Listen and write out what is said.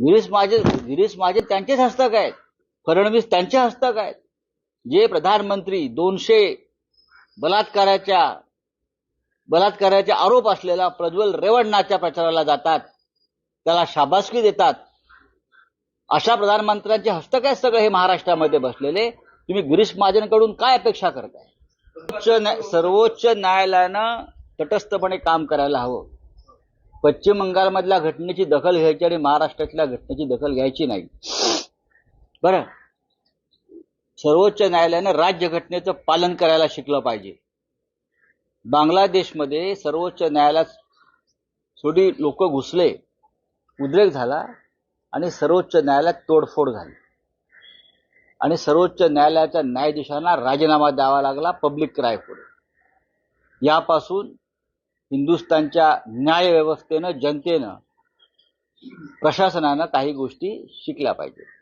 गिरीश महाजन गिरीश महाजन त्यांचेच हस्तक आहेत. फडणवीस त्यांचे हस्तक आहेत. जे प्रधानमंत्री दोनशे बलात्काराच्या बलात्काराचे आरोप असलेला प्रज्वल रेवण्णाच्या प्रचाराला जातात. त्याला शाबासकी देतात. अशा प्रधानमंत्र्यांचे हस्तक आहेत सगळे हे महाराष्ट्रामध्ये बसलेले. तुम्ही गिरीश महाजनकडून काय अपेक्षा करताय? सर्वोच्च न्यायालयानं तटस्थपणे काम करायला हवं. पश्चिम बंगालमधल्या घटनेची दखल घ्यायची आणि महाराष्ट्रातल्या घटनेची दखल घ्यायची नाही. बरं. सर्वोच्च न्यायालयानं राज्यघटनेचं पालन करायला शिकलं पाहिजे. बांगलादेशमध्ये सर्वोच्च न्यायालयात थोडी लोक घुसले उद्रेक झाला आणि सर्वोच्च न्यायालयात तोडफोड झाली. आणि सर्वोच्च न्यायालयाच्या न्यायाधीशांना राजीनामा द्यावा लागला पब्लिक क्राय पुढे. यापासून हिंदुस्थानच्या न्यायव्यवस्थेनं जनतेनं प्रशासनानं काही गोष्टी शिकल्या पाहिजे